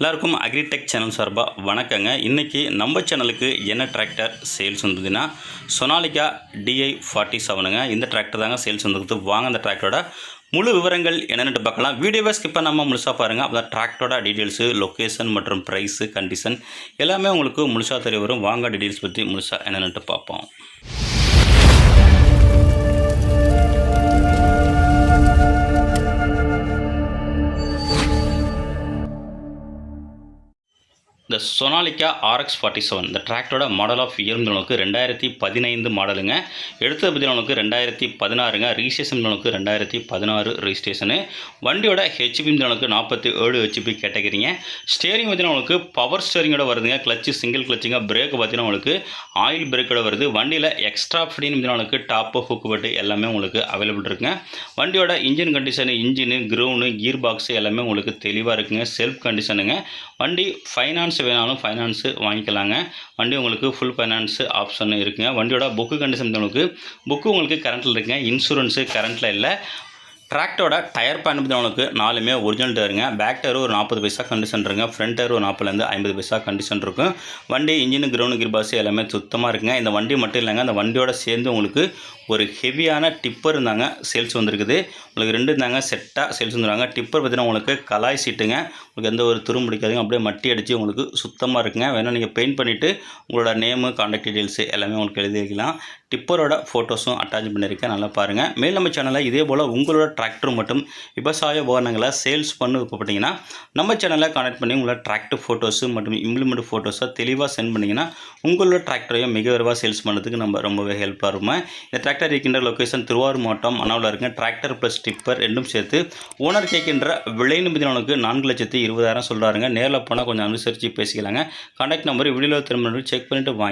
எல்லாருக்கும் agritech channel சார்பாக வணக்கங்க. இன்றைக்கி நம்ம சேனலுக்கு என்ன டிராக்டர் சேல்ஸ் வந்ததுன்னா சொனாலிகா டிஐ ஃபார்ட்டி செவனுங்க இந்த டிராக்டர் தாங்க சேல்ஸ் வந்துருக்குது. வாங்க அந்த டிராக்டரோட முழு விவரங்கள் என்னென்னு பார்க்கலாம். வீடியோவை ஸ்கிப் பண்ணாமல் முழுசாக பாருங்கள் அப்போ டிராக்டரோட டீட்டெயில்ஸு லொக்கேஷன் மற்றும் ப்ரைஸு கண்டிஷன் எல்லாமே உங்களுக்கு முழுசாக தெரிய வரும். வாங்க டீட்டெயில்ஸ் பற்றி முழுசாக என்னென்னுட்டு பார்ப்போம். இந்த சொனாலிக்கா ஆர்எக்ஸ் ஃபார்ட்டி செவன் இந்த டிராக்டரோட மாடல் ஆஃப் இயர் உங்களுக்கு ரெண்டாயிரத்தி பதினைந்து மாடலுங்க எடுத்தது பார்த்தீங்கன்னா உங்களுக்கு ரெண்டாயிரத்தி பதினாறுங்க. ரிஜிஸ்ட்ரேஷன் உங்களுக்கு ரெண்டாயிரத்தி பதினாறு ரிஜிஸ்ட்ரேஷனு வண்டியோட ஹெச்பி உங்களுக்கு நாற்பத்தி ஏழு ஹெச்பி கேட்டகிரிங்க. ஸ்டேரிங் பார்த்தீங்கன்னா உங்களுக்கு பவர் ஸ்டேரிங்கோட வருதுங்க. கிளச்சு சிங்கிள் கிளச்சுங்க பிரேக் பார்த்தீங்கன்னா உங்களுக்கு ஆயில் பிரேக்கோட வருது. வண்டியில் எக்ஸ்ட்ரா ஃபிடின்னு உங்களுக்கு டாப்பு ஹுக்கு பட்டு எல்லாமே உங்களுக்கு அவைலபிள் இருக்குங்க. வண்டியோட engine condition engine crown gear box எல்லாமே உங்களுக்கு தெளிவாக இருக்குங்க. செல்ஃப் கண்டிஷனுங்க வண்டி ஃபைனான்ஸ் வேணாலும் ஃபைனான்ஸு வாங்கிக்கலாங்க. வண்டி உங்களுக்கு ஃபுல் ஃபைனான்ஸு ஆப்ஷன் இருக்குங்க. வண்டியோட புக்கு கண்டிஷன் உங்களுக்கு புக்கு உங்களுக்கு கரண்ட்டில் இருக்குங்க. இன்சூரன்ஸு கரண்ட்டில் இல்லை. டிராக்டரோட டயர் பேன் பற்றி உங்களுக்கு நாலுமே ஒரிஜினல் டயருங்க பேக் டயர் ஒரு நாற்பது பைசா கண்டிஷன் இருக்குங்க. ஃப்ரண்ட் டயர் ஒரு நாற்பதுலேருந்து ஐம்பது பைசா கண்டிஷன் இருக்கும். வண்டி இன்ஜின் கிரவுண்ட் கிர்பாஸ் எல்லாமே சுத்தமாக இருக்குங்க. இந்த வண்டி மட்டும் இல்லைங்க. அந்த வண்டியோட சேர்ந்து உங்களுக்கு ஒரு ஹெவியான டிப்பர் இருந்தாங்க. சேல்ஸ் வந்திருக்குது. உங்களுக்கு ரெண்டு இருந்தாங்க. செட்டாக சேல்ஸ் வந்துருவாங்க டிப்பர் பார்த்தீங்கன்னா உங்களுக்கு கலாய் சீட்டுங்க. உங்களுக்கு எந்த ஒரு துரும் பிடிக்காதுங்க. அப்படியே மட்டி அடித்து உங்களுக்கு சுத்தமாக இருக்குங்க. வேணால் நீங்கள் பெயிண்ட் பண்ணிவிட்டு உங்களோட நேமு காண்டாக்ட் டீட்டெயில்ஸு எல்லாமே உங்களுக்கு எழுதி வைக்கலாம். டிப்பரோட ஃபோட்டோஸும் அட்டாச் பண்ணியிருக்கேன். நல்லா பாருங்கள் மேல் நம்ம சேனலில் இதே போல் உங்களோட டிராக்டர் மற்றும் விவசாய உபகரணங்களை சேல்ஸ் பண்ணு பார்த்தீங்கன்னா நம்ம சேனலில் கனெக்ட் பண்ணி உங்களோட டிராக்டர் ஃபோட்டோஸு மற்றும் இம்ப்ளிமெண்ட் ஃபோட்டோஸை தெளிவாக சென்ட் பண்ணிங்கன்னா உங்களோட டிராக்டரையும் மிக விரைவாக சேல்ஸ் பண்ணுறதுக்கு நம்ம ரொம்பவே ஹெல்ப்பாக இருக்கும். இந்த டிராக்டர் இருக்கின்ற லொக்கேஷன் திருவாரூர் மாவட்டம் அண்ணாவில் இருக்குங்க டிராக்டர் ப்ளஸ் டிப்பர் ரெண்டும் சேர்த்து ஓனர் கேட்கின்ற விலை நிமிடங்களுக்கு நான்கு லட்சத்தி இருபதாயிரம் சொல்கிறாருங்க நேரில் போனால் கொஞ்சம் அனுசரித்து பேசிக்கலாங்க. கான்டாக்ட் நம்பர் வீடியோவில் திரும்ப செக் பண்ணிவிட்டு வாங்கி